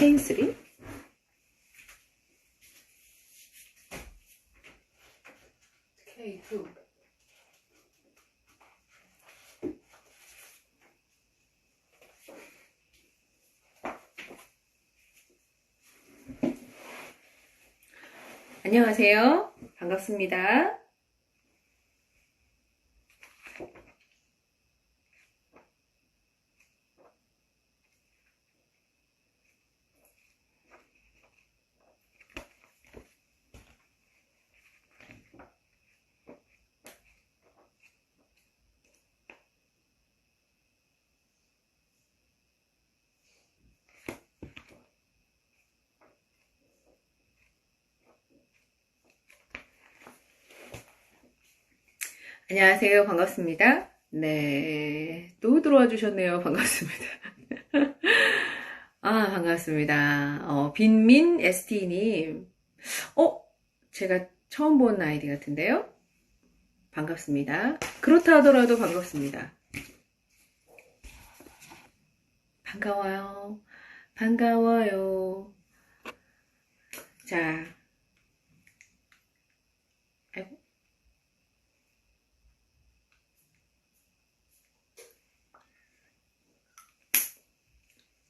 K3? K2. 안녕하세요. 반갑습니다. 안녕하세요. 반갑습니다. 네. 또 들어와 주셨네요. 반갑습니다. 아, 반갑습니다. 어, 빈민 ST님. 어? 제가 처음 본 아이디 같은데요? 반갑습니다. 그렇다 하더라도 반갑습니다. 반가워요. 반가워요. 자,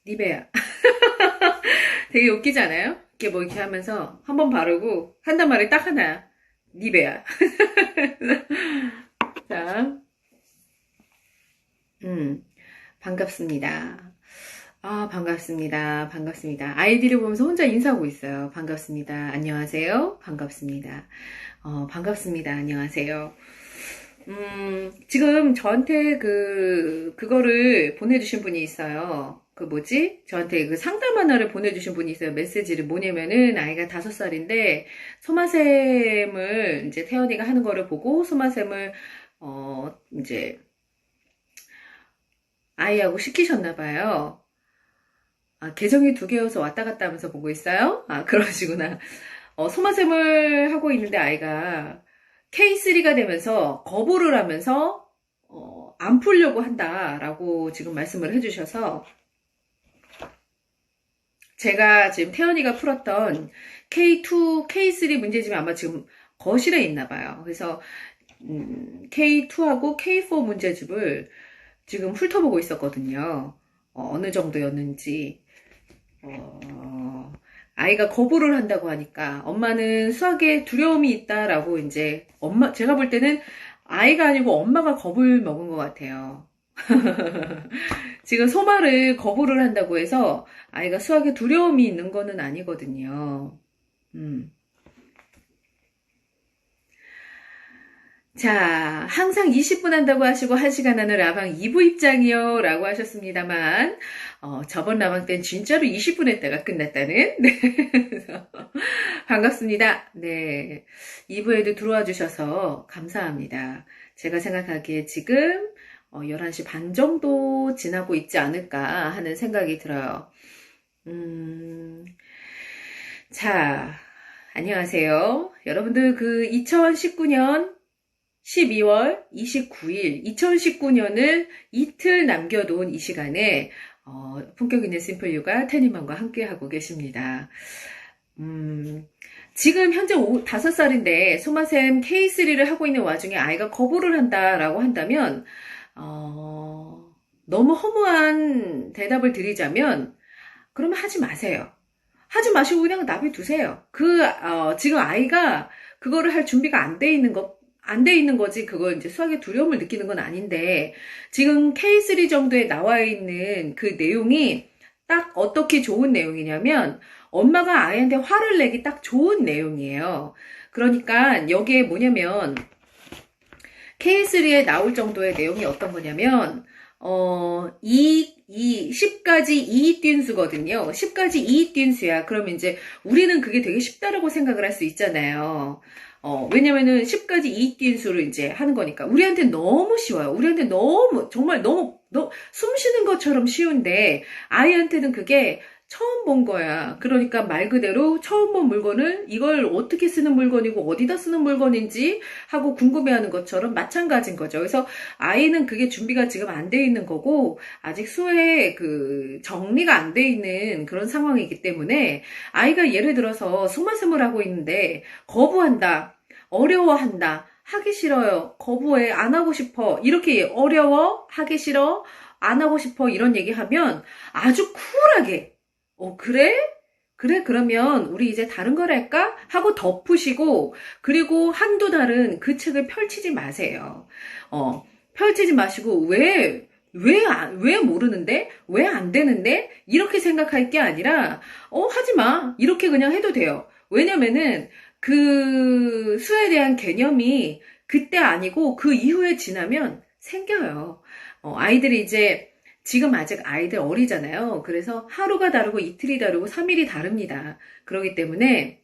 니베아. 되게 웃기지 않아요? 이렇게 뭐 이렇게 하면서 한 번 바르고 한단 말이 딱 하나야. 니베아. 자, 음, 반갑습니다. 아, 반갑습니다. 반갑습니다. 아이디를 보면서 혼자 인사하고 있어요. 반갑습니다. 안녕하세요. 반갑습니다. 어, 반갑습니다. 안녕하세요. 음, 지금 저한테 그, 그거를 보내주신 분이 있어요. 그 뭐지? 저한테 그 상담 하나를 보내주신 분이 있어요. 메시지를 뭐냐면은 아이가 다섯 살인데 소마샘을 이제 태연이가 하는 거를 보고 소마샘을 어, 이제 아이하고 시키셨나 봐요. 아, 계정이 두 개여서 왔다 갔다 하면서 보고 있어요? 아, 그러시구나. 어, 소마샘을 하고 있는데 아이가 K3가 되면서 거부를 하면서 어, 안 풀려고 한다라고 지금 말씀을 해주셔서 제가 지금 태연이가 풀었던 K2, K3 문제집이 아마 지금 거실에 있나 봐요. 그래서 음, K2하고 K4 문제집을 지금 훑어보고 있었거든요. 어, 느 정도였는지. 어, 아이가 거부를 한다고 하니까 엄마는 수학에 두려움이 있다라고 이제 엄마 제가 볼 때는 아이가 아니고 엄마가 겁을 먹은 것 같아요. 지금 소마를 거부를 한다고 해서 아이가 수학에 두려움이 있는 거는 아니거든요. 음. 자, 항상 20분 한다고 하시고 1시간 하는 라방 2부 입장이요. 라고 하셨습니다만, 어, 저번 라방 땐 진짜로 20분 했다가 끝났다는. 네. 반갑습니다. 네. 2부에도 들어와 주셔서 감사합니다. 제가 생각하기에 지금 어, 11시 반 정도 지나고 있지 않을까 하는 생각이 들어요. 음, 자, 안녕하세요. 여러분들 그 2019년 12월 29일, 2019년을 이틀 남겨둔 이 시간에 어, 품격 있는 심플 육아 테니맘과 함께 하고 계십니다. 음, 지금 현재 5, 5살인데 소마샘 K3를 하고 있는 와중에 아이가 거부를 한다라고 한다면 어, 너무 허무한 대답을 드리자면 그러면 하지 마세요. 하지 마시고 그냥 놔두세요. 그 어, 지금 아이가 그거를 할 준비가 안 돼 있는 것 안 돼 있는 거지 그거 이제 수학의 두려움을 느끼는 건 아닌데 지금 K3 정도에 나와 있는 그 내용이 딱 어떻게 좋은 내용이냐면 엄마가 아이한테 화를 내기 딱 좋은 내용이에요. 그러니까 여기에 뭐냐면 K3에 나올 정도의 내용이 어떤 거냐면 어, 2, 2, 10까지 2 뛴수거든요. 10까지 2 뛴수야. 그러면 이제 우리는 그게 되게 쉽다라고 생각을 할 수 있잖아요. 어, 왜냐면은 10까지 2 뛴수를 이제 하는 거니까. 우리한테 너무 쉬워요. 우리한테 너무, 정말 너무, 너무 숨 쉬는 것처럼 쉬운데, 아이한테는 그게 처음 본 거야. 그러니까 말 그대로 처음 본 물건을 이걸 어떻게 쓰는 물건이고 어디다 쓰는 물건인지 하고 궁금해하는 것처럼 마찬가지인 거죠. 그래서 아이는 그게 준비가 지금 안 돼 있는 거고 아직 수에 그 정리가 안 돼 있는 그런 상황이기 때문에 아이가 예를 들어서 스물스물 하고 있는데 거부한다, 어려워한다, 하기 싫어요, 거부해, 안 하고 싶어 이렇게 어려워, 하기 싫어, 안 하고 싶어 이런 얘기하면 아주 쿨하게 어, 그래? 그래, 그러면 우리 이제 다른 걸 할까? 하고 덮으시고, 그리고 한두 달은 그 책을 펼치지 마세요. 어, 펼치지 마시고, 왜, 왜, 안- 왜 모르는데? 왜 안 되는데? 이렇게 생각할 게 아니라, 어, 하지 마. 이렇게 그냥 해도 돼요. 왜냐면은, 그 수에 대한 개념이 그때 아니고 그 이후에 지나면 생겨요. 어, 아이들이 이제 지금 아직 아이들 어리잖아요. 그래서 하루가 다르고 이틀이 다르고 3일이 다릅니다. 그렇기 때문에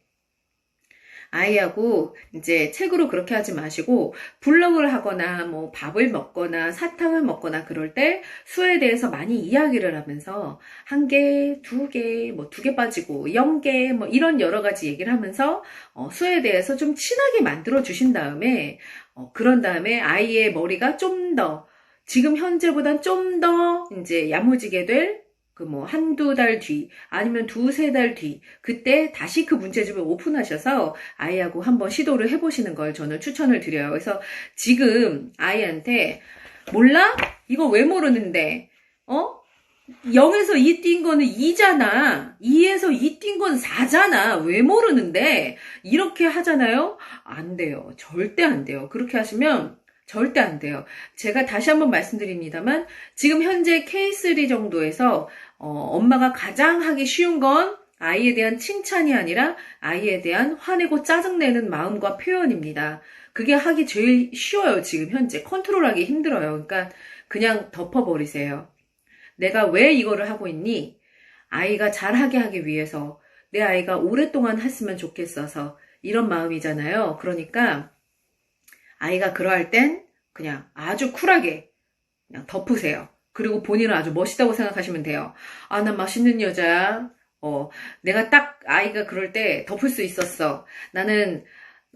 아이하고 이제 책으로 그렇게 하지 마시고 블로그를 하거나 뭐 밥을 먹거나 사탕을 먹거나 그럴 때 수에 대해서 많이 이야기를 하면서 한 개, 두 개, 뭐 두 개 빠지고 영 개, 뭐 이런 여러 가지 얘기를 하면서 어, 수에 대해서 좀 친하게 만들어 주신 다음에 어, 그런 다음에 아이의 머리가 좀더 지금 현재보단 좀 더 이제 야무지게 될 그 뭐 한두 달 뒤, 아니면 두세 달 뒤, 그때 다시 그 문제집을 오픈하셔서 아이하고 한번 시도를 해보시는 걸 저는 추천을 드려요. 그래서 지금 아이한테 몰라? 이거 왜 모르는데? 어? 0에서 2 뛴 거는 2잖아. 2에서 2 뛴 건 4잖아. 왜 모르는데? 이렇게 하잖아요? 안 돼요. 절대 안 돼요. 그렇게 하시면 절대 안 돼요. 제가 다시 한번 말씀드립니다만, 지금 현재 K3 정도에서, 어, 엄마가 가장 하기 쉬운 건 아이에 대한 칭찬이 아니라 아이에 대한 화내고 짜증내는 마음과 표현입니다. 그게 하기 제일 쉬워요, 지금 현재. 컨트롤하기 힘들어요. 그러니까 그냥 덮어버리세요. 내가 왜 이거를 하고 있니? 아이가 잘하게 하기 위해서, 내 아이가 오랫동안 했으면 좋겠어서, 이런 마음이잖아요. 그러니까, 아이가 그러할 땐 그냥 아주 쿨하게 그냥 덮으세요. 그리고 본인은 아주 멋있다고 생각하시면 돼요. 아, 난 맛있는 여자야. 어, 내가 딱 아이가 그럴 때 덮을 수 있었어. 나는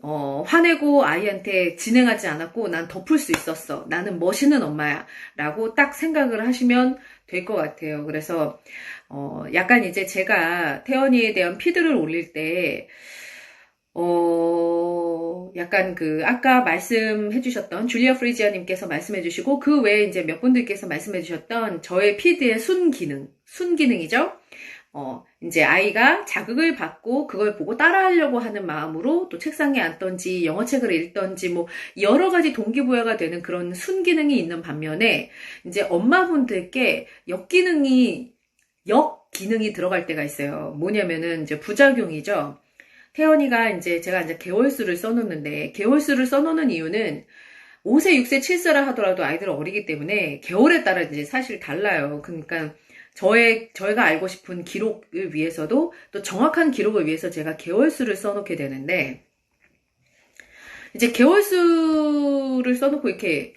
어, 화내고 아이한테 진행하지 않았고 난 덮을 수 있었어. 나는 멋있는 엄마야. 라고 딱 생각을 하시면 될 것 같아요. 그래서 어, 약간 이제 제가 태연이에 대한 피드를 올릴 때 어, 약간 그, 아까 말씀해 주셨던, 줄리아 프리지아님께서 말씀해 주시고, 그 외에 이제 몇 분들께서 말씀해 주셨던 저의 피드의 순기능, 순기능이죠? 어, 이제 아이가 자극을 받고 그걸 보고 따라하려고 하는 마음으로 또 책상에 앉던지 영어책을 읽던지 뭐 여러 가지 동기부여가 되는 그런 순기능이 있는 반면에 이제 엄마분들께 역기능이, 역기능이 들어갈 때가 있어요. 뭐냐면은 이제 부작용이죠. 태연이가 이제 제가 이제 개월수를 써놓는데 개월수를 써놓는 이유는 5세, 6세, 7세라 하더라도 아이들 어리기 때문에 개월에 따라 이제 사실 달라요. 그러니까 저의 저희가 알고 싶은 기록을 위해서도 또 정확한 기록을 위해서 제가 개월수를 써놓게 되는데 이제 개월수를 써놓고 이렇게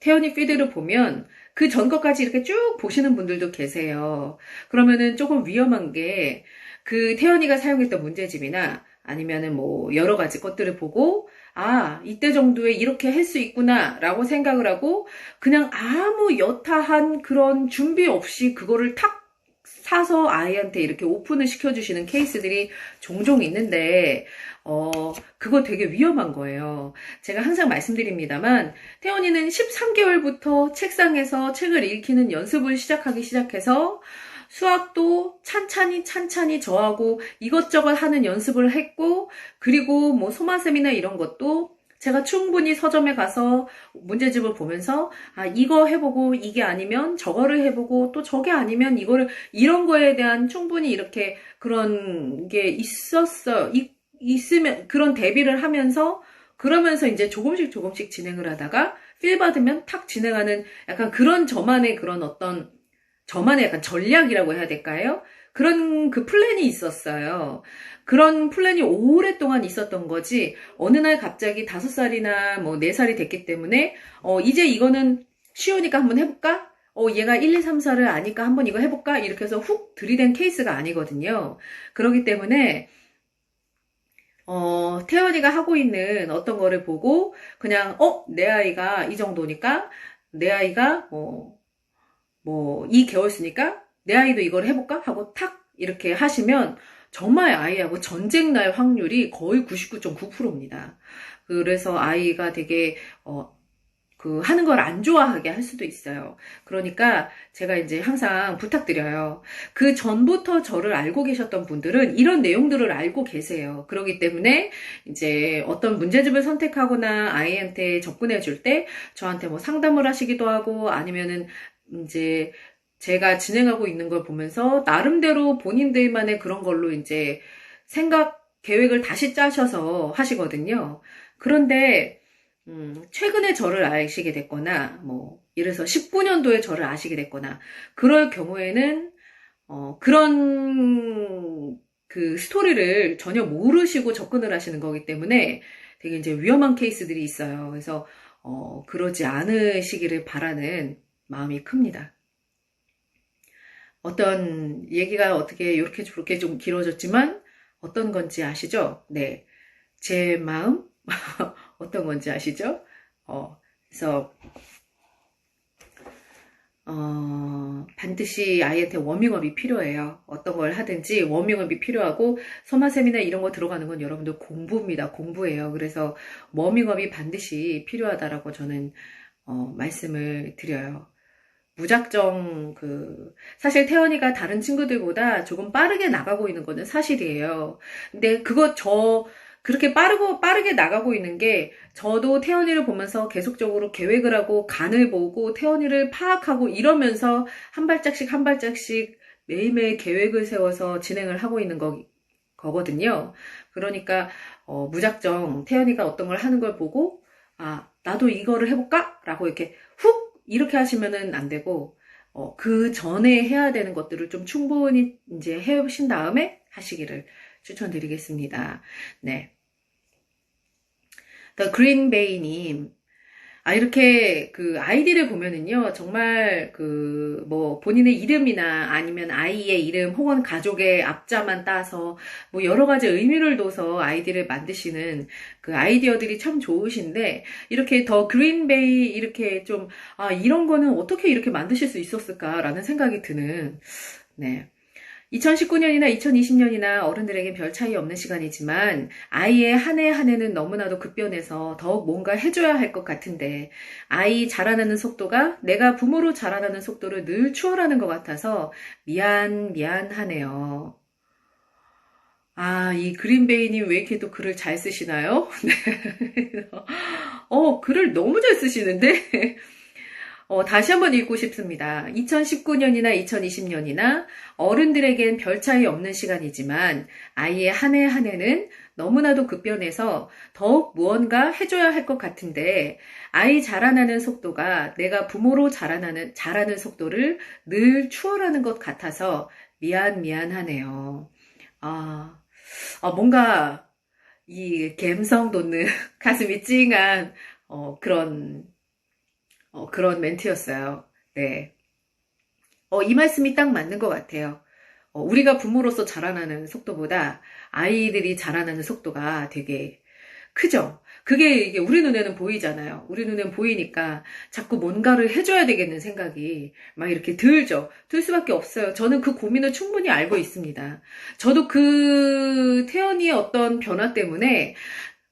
태연이 피드를 보면 그 전 것까지 이렇게 쭉 보시는 분들도 계세요. 그러면은 조금 위험한 게 그 태연이가 사용했던 문제집이나 아니면은 뭐 여러 가지 것들을 보고 아, 이때 정도에 이렇게 할 수 있구나 라고 생각을 하고 그냥 아무 여타한 그런 준비 없이 그거를 탁 사서 아이한테 이렇게 오픈을 시켜주시는 케이스들이 종종 있는데, 어, 그거 되게 위험한 거예요. 제가 항상 말씀드립니다만, 태연이는 13개월부터 책상에서 책을 읽히는 연습을 시작하기 시작해서, 수학도 찬찬히 찬찬히 저하고 이것저것 하는 연습을 했고, 그리고 뭐 소마셈이나 이런 것도 제가 충분히 서점에 가서 문제집을 보면서, 아, 이거 해보고 이게 아니면 저거를 해보고 또 저게 아니면 이거를, 이런 거에 대한 충분히 이렇게 그런 게 있었어요. 이- 있으면, 그런 대비를 하면서, 그러면서 이제 조금씩 조금씩 진행을 하다가, 필 받으면 탁 진행하는 약간 그런 저만의 그런 어떤 저만의 약간 전략이라고 해야 될까요? 그런 그 플랜이 있었어요. 그런 플랜이 오랫동안 있었던 거지, 어느 날 갑자기 다섯 살이나 뭐 네 살이 됐기 때문에, 어, 이제 이거는 쉬우니까 한번 해볼까? 어, 얘가 1, 2, 3, 4를 아니까 한번 이거 해볼까? 이렇게 해서 훅 들이댄 케이스가 아니거든요. 그렇기 때문에, 어, 태연이가 하고 있는 어떤 거를 보고, 그냥, 어, 내 아이가 이 정도니까, 내 아이가 뭐, 뭐, 2개월 쓰니까, 내 아이도 이걸 해볼까? 하고 탁, 이렇게 하시면, 정말 아이하고 전쟁 날 확률이 거의 99.9%입니다. 그래서 아이가 되게, 어, 그 하는 걸 안 좋아하게 할 수도 있어요. 그러니까 제가 이제 항상 부탁드려요. 그 전부터 저를 알고 계셨던 분들은 이런 내용들을 알고 계세요. 그렇기 때문에 이제 어떤 문제집을 선택하거나 아이한테 접근해 줄 때 저한테 뭐 상담을 하시기도 하고 아니면은 이제 제가 진행하고 있는 걸 보면서 나름대로 본인들만의 그런 걸로 이제 생각 계획을 다시 짜셔서 하시거든요. 그런데 음, 최근에 저를 아시게 됐거나, 뭐, 들어서 19년도에 저를 아시게 됐거나, 그럴 경우에는, 어, 그런, 그 스토리를 전혀 모르시고 접근을 하시는 거기 때문에 되게 이제 위험한 케이스들이 있어요. 그래서, 어, 그러지 않으시기를 바라는 마음이 큽니다. 어떤 얘기가 어떻게 이렇게 저렇게 좀 길어졌지만, 어떤 건지 아시죠? 네. 제 마음? 어떤 건지 아시죠? 어, 그래서, 어, 반드시 아이한테 워밍업이 필요해요. 어떤 걸 하든지 워밍업이 필요하고, 소마 세미나 이런 거 들어가는 건 여러분들 공부입니다. 공부예요. 그래서 워밍업이 반드시 필요하다라고 저는, 어, 말씀을 드려요. 무작정 그 사실 태연이가 다른 친구들보다 조금 빠르게 나가고 있는 거는 사실이에요. 근데 그거 저 그렇게 빠르고 빠르게 나가고 있는 게 저도 태연이를 보면서 계속적으로 계획을 하고 간을 보고 태연이를 파악하고 이러면서 한 발짝씩 한 발짝씩 매일매일 계획을 세워서 진행을 하고 있는 거, 거거든요. 그러니까 어, 무작정 태연이가 어떤 걸 하는 걸 보고 아 나도 이거를 해볼까? 라고 이렇게 훅 이렇게 하시면은 안 되고, 어, 그 전에 해야 되는 것들을 좀 충분히 이제 해보신 다음에 하시기를 추천드리겠습니다. 네. The Green Bay님. 아, 이렇게 그 아이디를 보면은요, 정말 그 뭐 본인의 이름이나 아니면 아이의 이름 혹은 가족의 앞자만 따서 뭐 여러 가지 의미를 둬서 아이디를 만드시는 그 아이디어들이 참 좋으신데, 이렇게 더 그린베이 이렇게 좀, 아, 이런 거는 어떻게 이렇게 만드실 수 있었을까라는 생각이 드는, 네. 2019년이나 2020년이나 어른들에겐 별 차이 없는 시간이지만 아이의 한 해 한 해는 너무나도 급변해서 더욱 뭔가 해줘야 할 것 같은데 아이 자라나는 속도가 내가 부모로 자라나는 속도를 늘 추월하는 것 같아서 미안 미안하네요. 아, 이 그린베이님 왜 이렇게 또 글을 잘 쓰시나요? 네. 어, 글을 너무 잘 쓰시는데? 어, 다시 한번 읽고 싶습니다. 2019년이나 2020년이나 어른들에겐 별 차이 없는 시간이지만 아이의 한 해 한 해는 너무나도 급변해서 더욱 무언가 해줘야 할 것 같은데 아이 자라나는 속도가 내가 부모로 자라나는, 자라는 속도를 늘 추월하는 것 같아서 미안, 미안하네요. 아, 아 뭔가 이 갬성 돋는 가슴이 찡한 어, 그런 어, 그런 멘트였어요. 네. 어, 이 말씀이 딱 맞는 것 같아요. 어, 우리가 부모로서 자라나는 속도보다 아이들이 자라나는 속도가 되게 크죠. 그게 이게 우리 눈에는 보이잖아요. 우리 눈에는 보이니까 자꾸 뭔가를 해줘야 되겠는 생각이 막 이렇게 들죠. 들 수밖에 없어요. 저는 그 고민을 충분히 알고 있습니다. 저도 그 태연이의 어떤 변화 때문에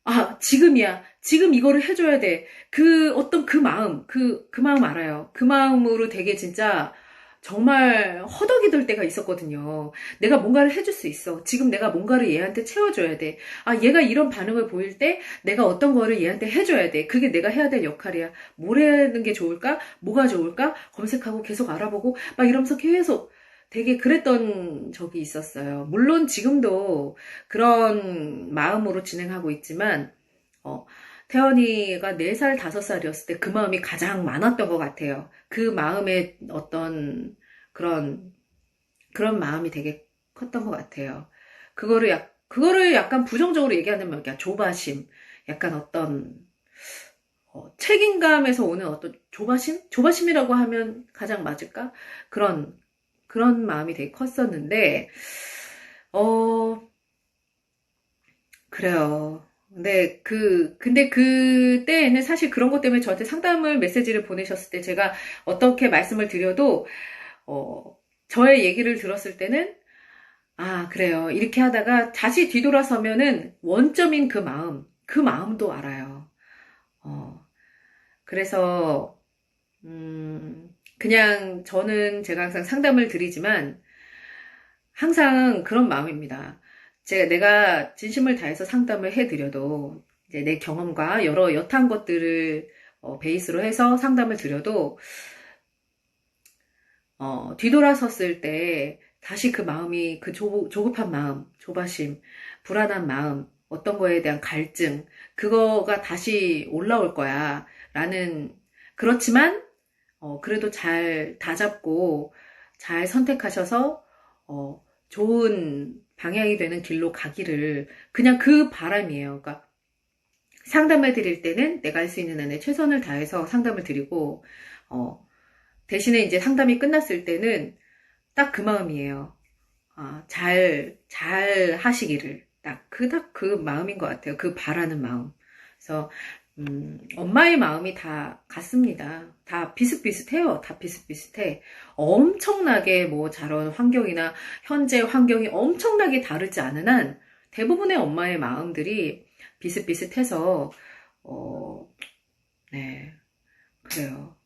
아, 지금이야. 지금 이거를 해줘야 돼. 그 어떤 그 마음, 그, 그 마음 알아요. 그 마음으로 되게 진짜 정말 허덕이 들 때가 있었거든요. 내가 뭔가를 해줄 수 있어. 지금 내가 뭔가를 얘한테 채워줘야 돼. 아, 얘가 이런 반응을 보일 때 내가 어떤 거를 얘한테 해줘야 돼. 그게 내가 해야 될 역할이야. 뭘 하는 게 좋을까? 뭐가 좋을까? 검색하고 계속 알아보고 막 이러면서 계속 되게 그랬던 적이 있었어요. 물론 지금도 그런 마음으로 진행하고 있지만, 어, 태연이가 4살, 5살이었을 때 그 마음이 가장 많았던 것 같아요. 그 마음에 어떤 그런, 그런 마음이 되게 컸던 것 같아요. 그거를 약, 그거를 약간 부정적으로 얘기하면 약간 조바심, 약간 어떤, 어, 책임감에서 오는 어떤 조바심? 조바심이라고 하면 가장 맞을까? 그런, 그런 마음이 되게 컸었는데, 어, 그래요. 근데 그, 근데 그때에는 사실 그런 것 때문에 저한테 상담을 메시지를 보내셨을 때 제가 어떻게 말씀을 드려도, 어, 저의 얘기를 들었을 때는, 아, 그래요. 이렇게 하다가 다시 뒤돌아서면은 원점인 그 마음, 그 마음도 알아요. 어, 그래서, 음, 그냥 저는 제가 항상 상담을 드리지만, 항상 그런 마음입니다. 제가 내가 진심을 다해서 상담을 해드려도 이제 내 경험과 여러 여타한 것들을 어, 베이스로 해서 상담을 드려도 어, 뒤돌아섰을 때 다시 그 마음이 그 조, 조급한 마음, 조바심, 불안한 마음, 어떤 거에 대한 갈증, 그거가 다시 올라올 거야. 라는, 그렇지만, 어, 그래도 잘 다잡고 잘 선택하셔서, 어, 좋은 방향이 되는 길로 가기를 그냥 그 바람이에요. 그러니까 상담을 드릴 때는 내가 할 수 있는 한에 최선을 다해서 상담을 드리고, 어, 대신에 이제 상담이 끝났을 때는 딱 그 마음이에요. 아, 잘, 잘 하시기를. 딱, 그, 딱그 마음인 것 같아요. 그 바라는 마음. 그래서, 음, 엄마의 마음이 다 같습니다. 다 비슷비슷해요. 다 비슷비슷해. 엄청나게 뭐 자란 환경이나 현재 환경이 엄청나게 다르지 않은 한 대부분의 엄마의 마음들이 비슷비슷해서, 어, 네. 그래요.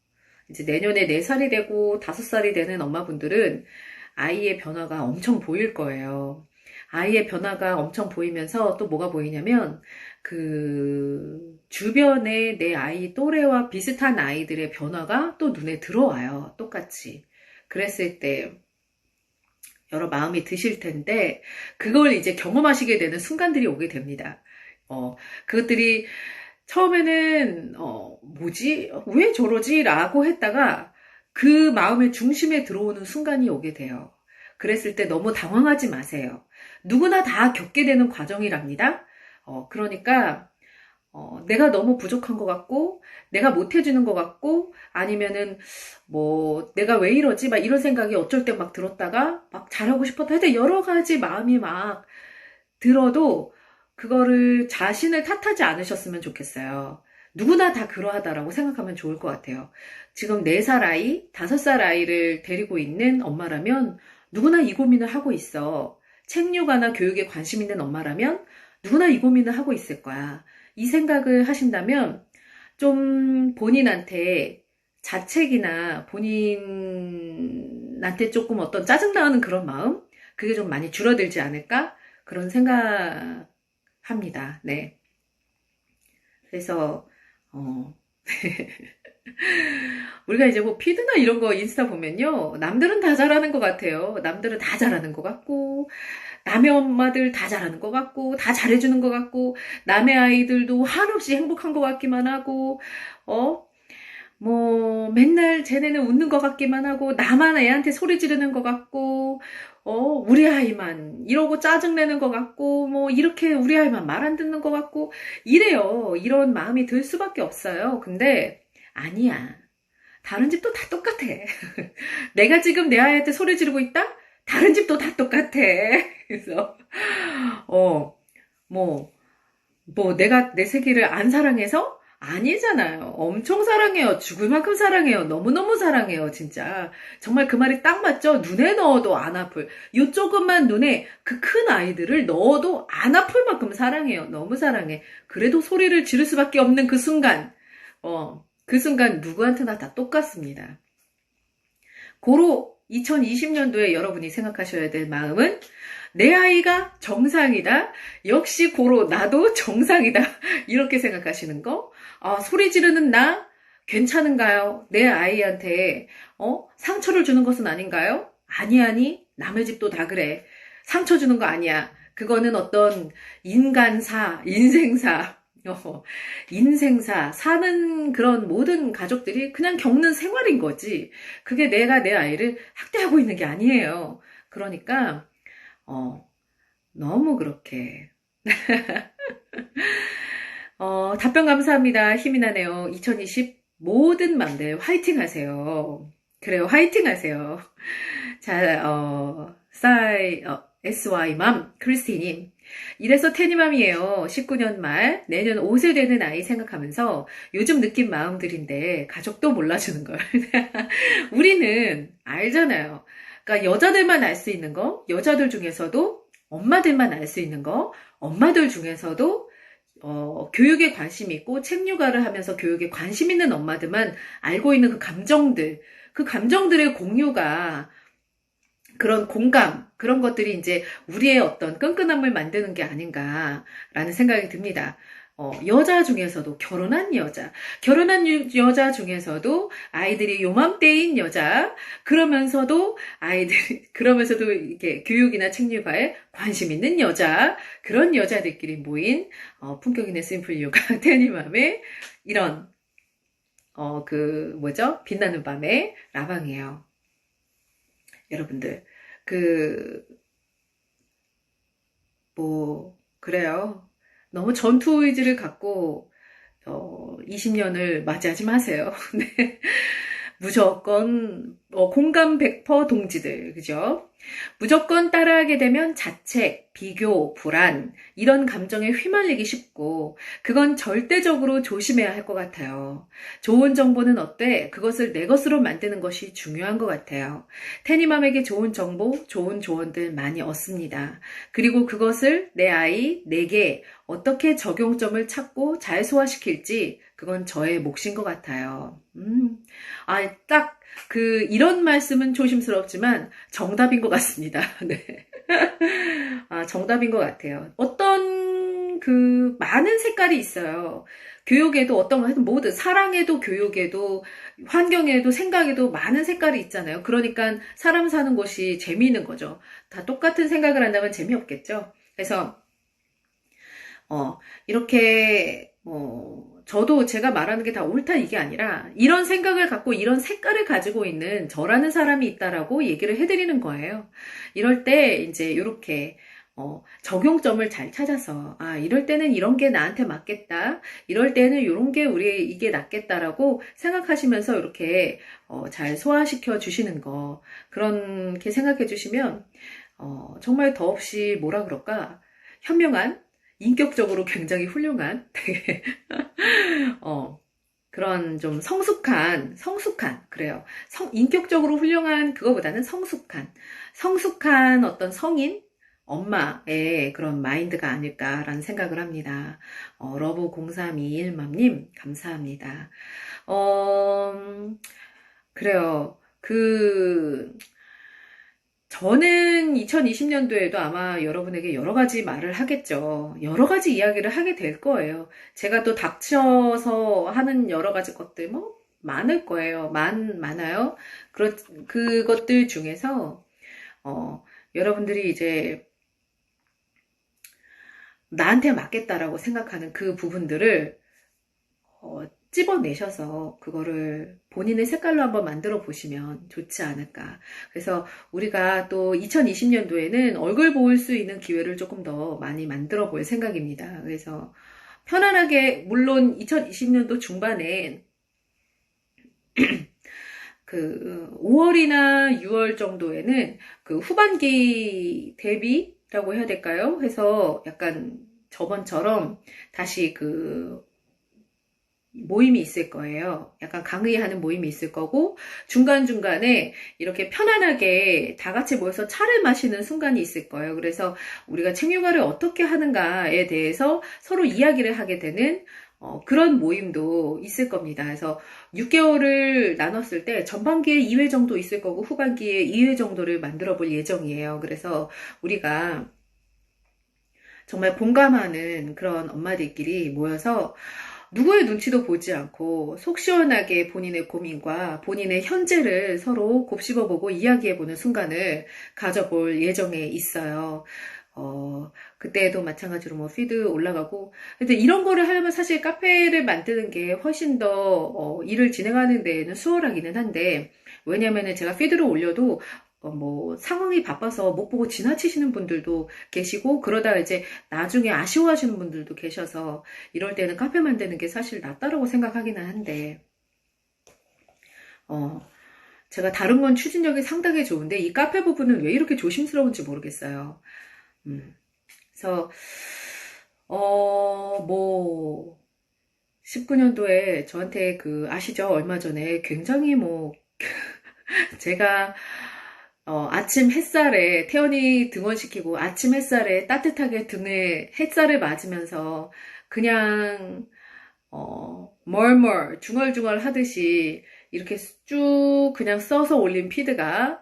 이제 내년에 4살이 되고 5살이 되는 엄마분들은 아이의 변화가 엄청 보일 거예요. 아이의 변화가 엄청 보이면서 또 뭐가 보이냐면 그 주변에 내 아이 또래와 비슷한 아이들의 변화가 또 눈에 들어와요. 똑같이. 그랬을 때 여러 마음이 드실 텐데 그걸 이제 경험하시게 되는 순간들이 오게 됩니다. 어, 그것들이 처음에는 어, 뭐지? 왜 저러지? 라고 했다가 그 마음의 중심에 들어오는 순간이 오게 돼요. 그랬을 때 너무 당황하지 마세요. 누구나 다 겪게 되는 과정이랍니다. 어, 그러니까 어, 내가 너무 부족한 것 같고, 내가 못 해주는 것 같고, 아니면은, 뭐, 내가 왜 이러지? 막 이런 생각이 어쩔 때 막 들었다가, 막 잘하고 싶었다. 하여튼 여러 가지 마음이 막 들어도, 그거를 자신을 탓하지 않으셨으면 좋겠어요. 누구나 다 그러하다라고 생각하면 좋을 것 같아요. 지금 4살 아이, 5살 아이를 데리고 있는 엄마라면 누구나 이 고민을 하고 있어. 책 육아나 교육에 관심 있는 엄마라면 누구나 이 고민을 하고 있을 거야. 이 생각을 하신다면 좀 본인한테 자책이나 본인한테 조금 어떤 짜증나는 그런 마음? 그게 좀 많이 줄어들지 않을까? 그런 생각합니다. 네. 그래서, 어, 우리가 이제 뭐 피드나 이런 거 인스타 보면요. 남들은 다 잘하는 것 같아요. 남들은 다 잘하는 것 같고, 남의 엄마들 다 잘하는 것 같고, 다 잘해주는 것 같고, 남의 아이들도 한없이 행복한 것 같기만 하고, 어? 뭐, 맨날 쟤네는 웃는 것 같기만 하고, 나만 애한테 소리 지르는 것 같고, 어, 우리 아이만 이러고 짜증내는 것 같고, 뭐, 이렇게 우리 아이만 말 안 듣는 것 같고, 이래요. 이런 마음이 들 수밖에 없어요. 근데, 아니야. 다른 집도 다 똑같아. 내가 지금 내 아이한테 소리 지르고 있다? 다른 집도 다 똑같아. 그래서, 어, 뭐, 뭐, 내가 내 새끼를 안 사랑해서? 아니잖아요. 엄청 사랑해요. 죽을 만큼 사랑해요. 너무너무 사랑해요, 진짜. 정말 그 말이 딱 맞죠? 눈에 넣어도 안 아플. 요 조금만 눈에 그 큰 아이들을 넣어도 안 아플 만큼 사랑해요. 너무 사랑해. 그래도 소리를 지를 수밖에 없는 그 순간, 어, 그 순간 누구한테나 다 똑같습니다. 고로 2020년도에 여러분이 생각하셔야 될 마음은 내 아이가 정상이다. 역시 고로 나도 정상이다. 이렇게 생각하시는 거. 아, 소리 지르는 나 괜찮은가요? 내 아이한테 어? 상처를 주는 것은 아닌가요? 아니 아니. 남의 집도 다 그래. 상처 주는 거 아니야. 그거는 어떤 인간사, 인생사, 어, 인생사, 사는 그런 모든 가족들이 그냥 겪는 생활인 거지. 그게 내가 내 아이를 학대하고 있는 게 아니에요. 그러니까, 어, 너무 그렇게. 어, 답변 감사합니다. 힘이 나네요. 2020 모든 맘들 화이팅 하세요. 그래요, 화이팅 하세요. 자, 어, 싸이, 어, SY맘, 크리스티님. 이래서 테니맘이에요. 19년 말, 내년 5세 되는 아이 생각하면서 요즘 느낀 마음들인데 가족도 몰라주는 걸. 우리는 알잖아요. 그러니까 여자들만 알 수 있는 거, 여자들 중에서도 엄마들만 알 수 있는 거, 엄마들 중에서도 어, 교육에 관심 있고 책 육아를 하면서 교육에 관심 있는 엄마들만 알고 있는 그 감정들, 그 감정들의 공유가 그런 공감, 그런 것들이 이제 우리의 어떤 끈끈함을 만드는 게 아닌가라는 생각이 듭니다. 어, 여자 중에서도 결혼한 여자, 결혼한 유- 여자 중에서도 아이들이 요맘때인 여자, 그러면서도 아이들이, 그러면서도 이렇게 교육이나 책육아에 관심 있는 여자, 그런 여자들끼리 모인, 어, 품격 있는 심플 요가 테니맘의 이런, 어, 그, 뭐죠? 빛나는 밤의 라방이에요. 여러분들, 그, 뭐, 그래요. 너무 전투 의지를 갖고, 어, 20년을 맞이하지 마세요. 네. 무조건, 어, 공감 100% 동지들, 그죠? 무조건 따라하게 되면 자책, 비교, 불안, 이런 감정에 휘말리기 쉽고, 그건 절대적으로 조심해야 할 것 같아요. 좋은 정보는 어때? 그것을 내 것으로 만드는 것이 중요한 것 같아요. 테니맘에게 좋은 정보, 좋은 조언들 많이 얻습니다. 그리고 그것을 내 아이, 내게 어떻게 적용점을 찾고 잘 소화시킬지, 그건 저의 몫인 것 같아요. 음, 아, 딱, 그, 이런 말씀은 조심스럽지만 정답인 것 같습니다. 네. 아, 정답인 것 같아요. 어떤, 그, 많은 색깔이 있어요. 교육에도 어떤 거, 하여튼 모든, 사랑에도 교육에도, 환경에도 생각에도 많은 색깔이 있잖아요. 그러니까 사람 사는 것이 재미있는 거죠. 다 똑같은 생각을 한다면 재미없겠죠. 그래서, 어, 이렇게, 어, 저도 제가 말하는 게 다 옳다 이게 아니라 이런 생각을 갖고 이런 색깔을 가지고 있는 저라는 사람이 있다라고 얘기를 해드리는 거예요. 이럴 때 이제 이렇게 어, 적용점을 잘 찾아서 아 이럴 때는 이런 게 나한테 맞겠다. 이럴 때는 이런 게 우리 이게 낫겠다라고 생각하시면서 이렇게 어, 잘 소화시켜 주시는 거 그렇게 생각해 주시면 어, 정말 더없이 뭐라 그럴까 현명한 인격적으로 굉장히 훌륭한 어, 그런 좀 성숙한, 성숙한, 그래요. 성, 인격적으로 훌륭한 그거보다는 성숙한, 성숙한 어떤 성인, 엄마의 그런 마인드가 아닐까라는 생각을 합니다. 어, 러브 0321맘님, 감사합니다. 어, 음, 그래요. 그, 저는 2020년도에도 아마 여러분에게 여러 가지 말을 하겠죠. 여러 가지 이야기를 하게 될 거예요. 제가 또 닥쳐서 하는 여러 가지 것들 뭐 많을 거예요. 많 많아요. 그렇 그것들 중에서 어 여러분들이 이제 나한테 맞겠다라고 생각하는 그 부분들을 어, 찝어내셔서 그거를 본인의 색깔로 한번 만들어 보시면 좋지 않을까. 그래서 우리가 또 2020년도에는 얼굴 보일 수 있는 기회를 조금 더 많이 만들어 볼 생각입니다. 그래서 편안하게, 물론 2020년도 중반에 그 5월이나 6월 정도에는 그 후반기 대비라고 해야 될까요? 해서 약간 저번처럼 다시 그 모임이 있을 거예요. 약간 강의하는 모임이 있을 거고, 중간중간에 이렇게 편안하게 다 같이 모여서 차를 마시는 순간이 있을 거예요. 그래서 우리가 책육아를 어떻게 하는가에 대해서 서로 이야기를 하게 되는 어, 그런 모임도 있을 겁니다. 그래서 6개월을 나눴을 때 전반기에 2회 정도 있을 거고 후반기에 2회 정도를 만들어 볼 예정이에요. 그래서 우리가 정말 공감하는 그런 엄마들끼리 모여서 누구의 눈치도 보지 않고 속 시원하게 본인의 고민과 본인의 현재를 서로 곱씹어보고 이야기해보는 순간을 가져볼 예정에 있어요. 어, 그때도 마찬가지로 뭐 피드 올라가고. 근데 이런 거를 하려면 사실 카페를 만드는 게 훨씬 더, 어, 일을 진행하는 데에는 수월하기는 한데, 왜냐면은 제가 피드를 올려도 어, 뭐 상황이 바빠서 못 보고 지나치시는 분들도 계시고 그러다 이제 나중에 아쉬워하시는 분들도 계셔서 이럴 때는 카페 만드는 게 사실 낫다라고 생각하기는 한데 어, 제가 다른 건 추진력이 상당히 좋은데 이 카페 부분은 왜 이렇게 조심스러운지 모르겠어요. 음, 그래서 어, 뭐 19년도에 저한테 그 아시죠? 얼마 전에 굉장히 뭐 제가 어, 아침 햇살에 태연이 등원시키고 아침 햇살에 따뜻하게 등에 햇살을 맞으면서 그냥 어, 멀멀 중얼중얼 하듯이 이렇게 쭉 그냥 써서 올린 피드가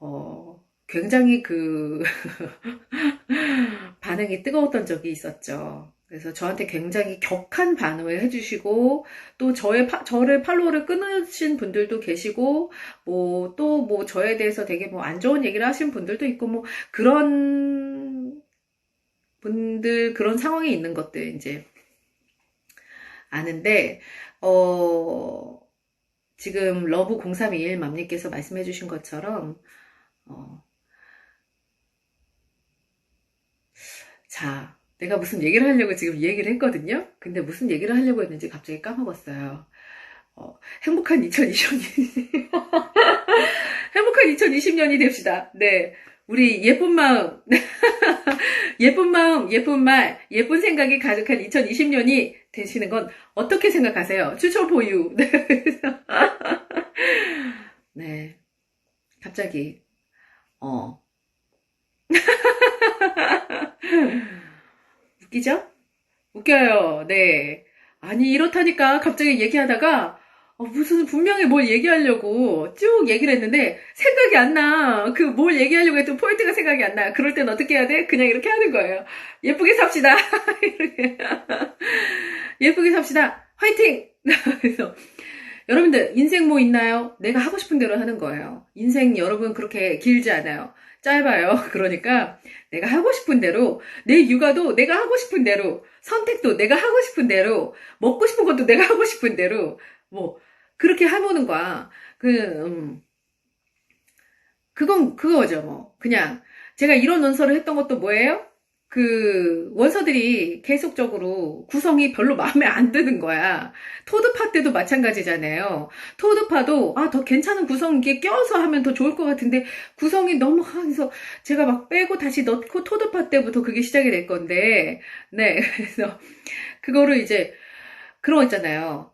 어, 굉장히 그 반응이 뜨거웠던 적이 있었죠. 그래서 저한테 굉장히 격한 반응을 해주시고 또 저의 파- 저를 팔로우를 끊으신 분들도 계시고 뭐또뭐 저에 대해서 되게 뭐 안 좋은 얘기를 하신 분들도 있고 뭐 그런 분들 그런 상황이 있는 것들 이제 아는데 어 지금 러브 0321 맘님께서 말씀해 주신 것처럼 어 자, 내가 무슨 얘기를 하려고 지금 이 얘기를 했거든요. 근데 무슨 얘기를 하려고 했는지 갑자기 까먹었어요. 어, 행복한 2020년이 행복한 2020년이 됩시다. 네. 우리 예쁜 마음, 예쁜 마음, 예쁜 말, 예쁜 생각이 가득한 2020년이 되시는 건 어떻게 생각하세요? 추천 보유. 네. 네. 갑자기, 어. 웃기죠? 웃겨요. 네. 아니, 이렇다니까 갑자기 얘기하다가 어, 무슨 분명히 뭘 얘기하려고 쭉 얘기를 했는데 생각이 안 나. 그 뭘 얘기하려고 했던 포인트가 생각이 안 나. 그럴 땐 어떻게 해야 돼? 그냥 이렇게 하는 거예요. 예쁘게 삽시다. 예쁘게 삽시다. 화이팅! 그래서 여러분들 인생 뭐 있나요? 내가 하고 싶은 대로 하는 거예요. 인생 여러분 그렇게 길지 않아요. 짧아요. 그러니까 내가 하고 싶은 대로 내 육아도 내가 하고 싶은 대로 선택도 내가 하고 싶은 대로 먹고 싶은 것도 내가 하고 싶은 대로 뭐 그렇게 해보는 거야. 그 음, 그건 그거죠 뭐 그냥 제가 이런 원서를 했던 것도 뭐예요? 그 원서들이 계속적으로 구성이 별로 마음에 안 드는 거야. 토드파 때도 마찬가지잖아요. 토드파도 아 더 괜찮은 구성 이게 껴서 하면 더 좋을 것 같은데 구성이 너무 해서 제가 막 빼고 다시 넣고 토드파 때부터 그게 시작이 될 건데 네 그래서 그거를 이제 그런 거 있잖아요.